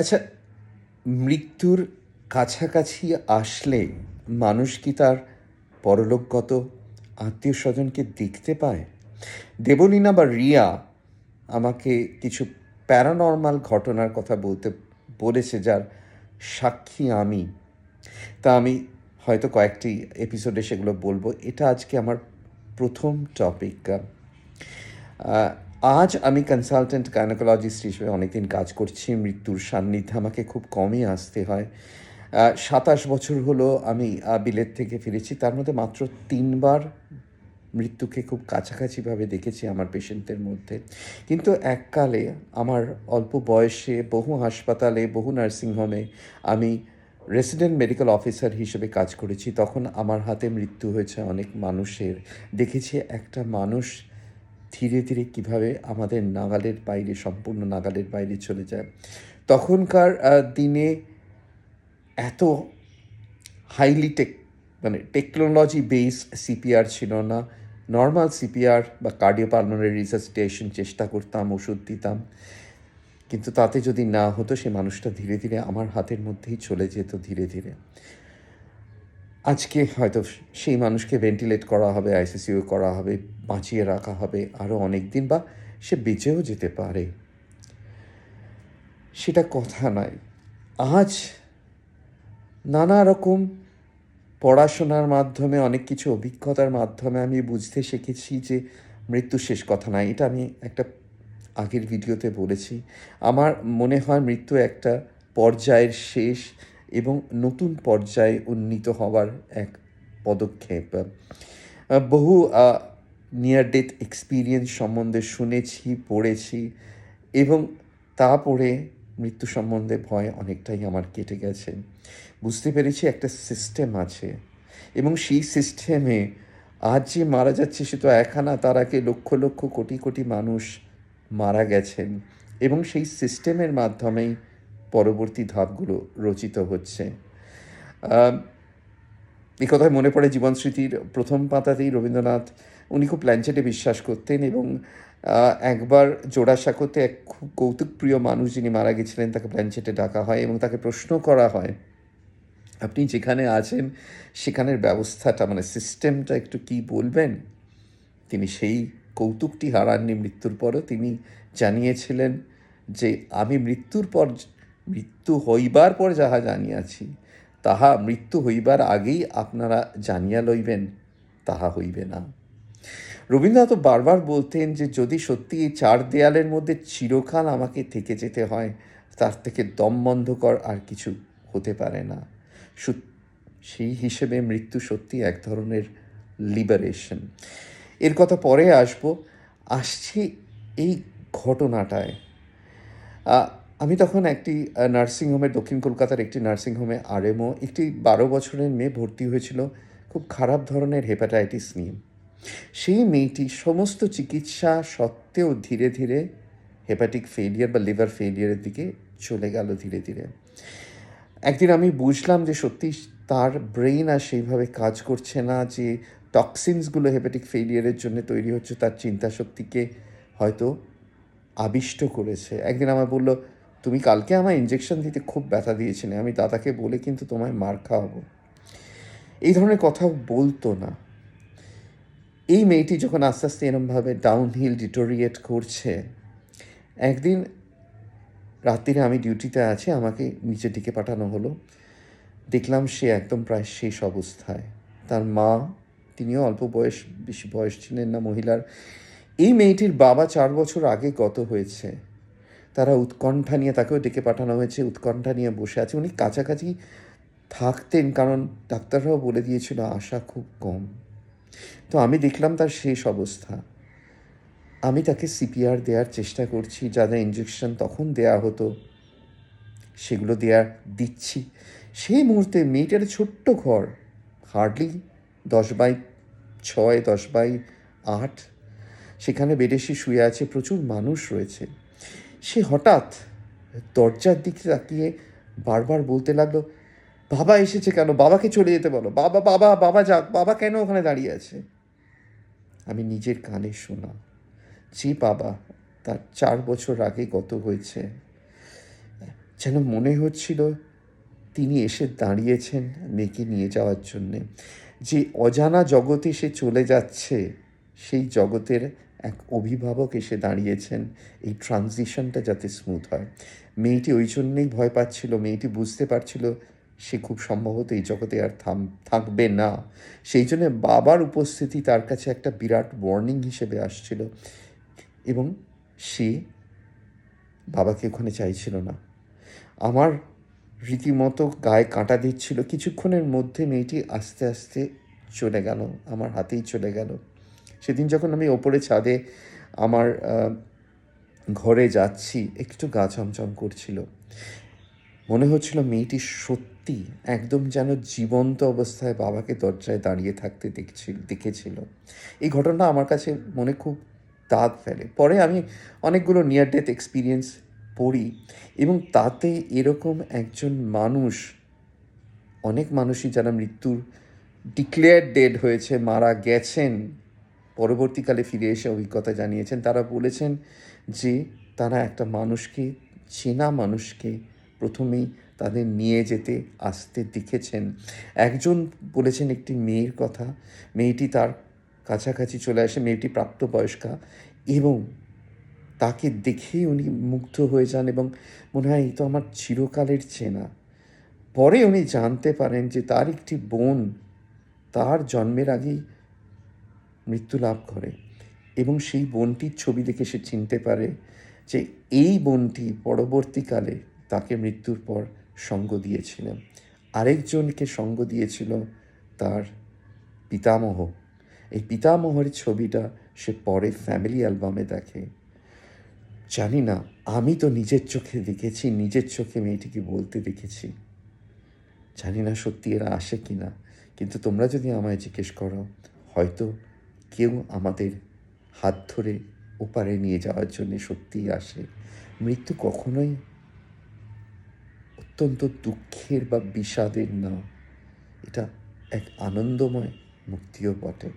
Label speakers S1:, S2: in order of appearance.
S1: আচ্ছা মৃত্যুর কাছাকাছি আসলে মানুষ কি তার পরলোকগত আত্মীয় স্বজনকে দেখতে পায়? দেবলীনা বা রিয়া আমাকে কিছু প্যারানর্মাল ঘটনার কথা বলতে বলেছে, যার সাক্ষী আমি। তা আমি হয়তো কয়েকটি এপিসোডে সেগুলো বলব। এটা আজকে আমার প্রথম টপিক। আজ আমি কনসালটেন্ট গাইনোকোলজিস্ট হিসেবে অনেকদিন কাজ করছি, মৃত্যুর সান্নিধ্যে আমাকে খুব কমই আসতে হয়। সাতাশ বছর হলো আমি বিলেত থেকে ফিরেছি, তার মধ্যে মাত্র তিনবার মৃত্যুকে খুব কাছাকাছিভাবে দেখেছি আমার পেশেন্টদের মধ্যে। কিন্তু এককালে আমার অল্প বয়সে বহু হাসপাতালে, বহু নার্সিংহোমে আমি রেসিডেন্ট মেডিকেল অফিসার হিসেবে কাজ করেছি। তখন আমার হাতে মৃত্যু হয়েছে অনেক মানুষের। দেখেছি একটা মানুষ ধীরে ধীরে কীভাবে আমাদের নাগালের বাইরে, সম্পূর্ণ নাগালের বাইরে চলে যায়। তখনকার দিনে এত হাইলি টেক মানে টেকনোলজি বেস সিপিআর ছিল না। নর্মাল সিপিআর বা কার্ডিওপালমোনারি রিসাসিটেশন চেষ্টা করতাম, ওষুধ দিতাম। কিন্তু তাতে যদি না হতো, সে মানুষটা ধীরে ধীরে আমার হাতের মধ্যেই চলে যেত ধীরে ধীরে। আজকে হয়তো সেই মানুষকে ভেন্টিলেট করা হবে আইসিসিউ করা হবে, বাঁচিয়ে রাখা হবে আরও অনেক দিন বা সে বেঁচেও যেতে পারে। সেটা কথা নয়। আজ নানা রকম পড়াশোনার মাধ্যমে, অনেক কিছু অভিজ্ঞতার মাধ্যমে আমি বুঝতে শিখেছি যে মৃত্যু শেষ কথা নয়। এটা আমি একটা আগের ভিডিওতে বলেছি। আমার মনে হয় মৃত্যু একটা পর্যায়ের শেষ এবং নতুন পর্যায়ে উন্নীত হওয়ার এক পদক্ষেপ। বহু নিয়ার ডেথ এক্সপিরিয়েন্স সম্বন্ধে শুনেছি, পড়েছি এবং তা পড়ে মৃত্যু সম্বন্ধে ভয় অনেকটাই আমার কেটে গেছে। বুঝতে পেরেছি একটা সিস্টেম আছে এবং সেই সিস্টেমে আজ যে মারা যাচ্ছে সে তো একানা তার আগে লক্ষ লক্ষ, কোটি কোটি মানুষ মারা গেছেন এবং সেই সিস্টেমের মাধ্যমেই পরবর্তী ধাপগুলো রচিত হচ্ছে। এই কথায় মনে পড়ে জীবন স্মৃতির প্রথম পাতাতেই রবীন্দ্রনাথ, উনি খুব প্ল্যানচেটে বিশ্বাস করতেন এবং একবার জোড়াসাঁকোতে এক খুব কৌতুকপ্রিয় মানুষ যিনি মারা গেছিলেন, তাকে প্ল্যানচেটে ডাকা হয় এবং তাকে প্রশ্ন করা হয়, আপনি যেখানে আছেন, সেখানের ব্যবস্থাটা মানে সিস্টেমটা একটু কি বলবেন? তিনি সেই কৌতুকটি হারাননি মৃত্যুর পরও। তিনি জানিয়েছিলেন যে, আমি মৃত্যুর পর মৃত্যু হইবার পর যাহা জানিয়াছি, তাহা মৃত্যু হইবার আগেই আপনারা জানিয়া লইবেন, তাহা হইবে না। রবীন্দ্রনাথ বারবার বলতেন যে, যদি সত্যি এই চার দেয়ালের মধ্যে চিরকাল আমাকে থেকে যেতে হয়, তার থেকে দম বন্ধকর আর কিছু হতে পারে না। সেই হিসেবে মৃত্যু সত্যি এক ধরনের লিবারেশন। এর কথা পরে আসব। আসছি এই ঘটনাটায়। আমি তখন একটি নার্সিংহোমে দক্ষিণ কলকাতার একটি নার্সিংহোমে আরএমও একটি বারো বছরের মেয়ে ভর্তি হয়েছিল খুব খারাপ ধরনের হেপাটাইটিস নিয়ে। সেই মেয়েটি সমস্ত চিকিৎসা সত্ত্বেও ধীরে ধীরে হেপাটিক ফেলিয়ার বা লিভার ফেলিয়ারের দিকে চলে গেল ধীরে ধীরে। একদিন আমি বুঝলাম যে সত্যি তার ব্রেইন আর সেইভাবে কাজ করছে না, যে টক্সিনসগুলো হেপাটিক ফেলিয়ারের জন্য তৈরি হচ্ছে, তার চিন্তা শক্তিকে হয়তো আবিষ্ট করেছে। একদিন আমার বলল তুমি কালকে আমার ইঞ্জেকশন দিতে খুব ব্যথা দিয়েছিলে, আমি দাদাকে বলে কিন্তু তোমায় মার খাওয়াবো। এই ধরনের কথা বলতো না। এই মেয়েটি যখন আস্তে আস্তে এরমভাবে ডাউন হিল ডিটোরিয়েট করছে, একদিন রাত্রিরে আমি ডিউটিতে আছি, আমাকে নিচের দিকে পাঠানো হলো। দেখলাম সে একদম প্রায় শেষ অবস্থায়। তার মা, তিনিও অল্প বয়স, বেশি বয়স ছিলেন না মহিলার, এই মেয়েটির বাবা চার বছর আগে গত হয়েছে। তারা উৎকণ্ঠা নিয়ে তাকেও ডেকে পাঠানো হয়েছে, উৎকণ্ঠা নিয়ে বসে আছে। উনি কাছাকাছি থাকতেন কারণ ডাক্তাররাও বলে দিয়েছিল আশা খুব কম। তো আমি দেখলাম তার শেষ অবস্থা। আমি তাকে সিপিআর দেওয়ার চেষ্টা করছি যাদের ইঞ্জেকশন তখন দেয়া হতো, সেগুলো দেওয়ার দিচ্ছি। সেই মুহূর্তে মেয়েটার ছোট্ট ঘর হার্ডলি দশ বাই ছয়, দশ বাই আট, সেখানে বেডে শুয়ে আছে, প্রচুর মানুষ রয়েছে। সে হঠাৎ দরজার দিকে তাকিয়ে বারবার বলতে লাগল, বাবা এসেছে কেন? বাবাকে চলে যেতে বলো। বাবা বাবা বাবা যাক, বাবা কেন ওখানে দাঁড়িয়ে আছে? আমি নিজের কানে শোনা যে বাবা, তার চার বছর আগে গত হয়েছে। যেন মনে হচ্ছিল তিনি এসে দাঁড়িয়েছেন মেয়েকে নিয়ে যাওয়ার জন্যে। যে অজানা জগতে সে চলে যাচ্ছে, সেই জগতের এক অভিভাবক এসে দাঁড়িয়েছেন। এই ট্রানজিশনটা যাতে স্মুথ হয়। মেয়েটি ওই জন্যেই ভয় পাচ্ছিল, মেয়েটি বুঝতে পারছিল সে খুব সম্ভবত এই জগতে আর থাম, থাকবে না। সেই জন্য বাবার উপস্থিতি তার কাছে একটা বিরাট ওয়ার্নিং হিসেবে আসছিল এবং সে বাবাকে ওখানে চাইছিল না। আমার রীতিমতো গায়ে কাঁটা দিচ্ছিল। কিছুক্ষণের মধ্যে মেয়েটি আস্তে আস্তে চলে গেল, আমার হাতেই চলে গেল। সেদিন যখন আমি ওপরে ছাদে আমার ঘরে যাচ্ছি, একটু গা ছমছম করছিল। মনে হচ্ছিল মেয়েটি সত্যি একদম যেন জীবন্ত অবস্থায় বাবাকে দরজায় দাঁড়িয়ে থাকতে দেখছিল, দেখেছিল। এই ঘটনা আমার কাছে মনে খুব দাগ ফেলে। পরে আমি অনেকগুলো নিয়ার ডেথ এক্সপিরিয়েন্স পড়ি এবং তাতে এরকম একজন মানুষ, অনেক মানুষই যারা মৃত্যুর ডিক্লেয়ার ডেড হয়েছে, মারা গেছেন পরবর্তীকালে ফিরে এসে অভিজ্ঞতা জানিয়েছেন। তারা বলেছেন যে, তারা একটা মানুষকে, চেনা মানুষকে প্রথমেই তাদের নিয়ে যেতে, আসতে দেখেছেন। একজন বলেছেন একটি মেয়ের কথা, মেয়েটি তার কাছাকাছি চলে আসে, মেয়েটি প্রাপ্তবয়স্কা এবং তাকে দেখেই উনি মুগ্ধ হয়ে যান এবং মনে হয় এই তো আমার চিরকালের চেনা। পরে উনি জানতে পারেন যে তার একটি বোন, তার জন্মের আগেই মৃত্যু লাভ করে। এবং সেই বোনটির ছবি দেখে সে চিনতে পারে যে এই বোনটি পরবর্তীকালে তাকে মৃত্যুর পর সঙ্গ দিয়েছিলেন আরেকজনকে সঙ্গ দিয়েছিল তার পিতামহ। এই পিতামহর ছবিটা সে পরে ফ্যামিলি অ্যালবামে দেখে। জানি না, আমি তো নিজের চোখে দেখেছি, নিজের চোখে মেয়েটিকে বলতে দেখেছি। জানি না সত্যি এরা আসে কি না কিন্তু তোমরা যদি আমায় জিজ্ঞেস করো, হয়তো কেউ আমাদের হাত ধরে ওপারে নিয়ে যাওয়ার জন্য সত্যিই আসে। মৃত্যু কখনোই অত্যন্ত দুঃখের বা বিষাদের না। এটা এক আনন্দময় মুক্তিও বটে।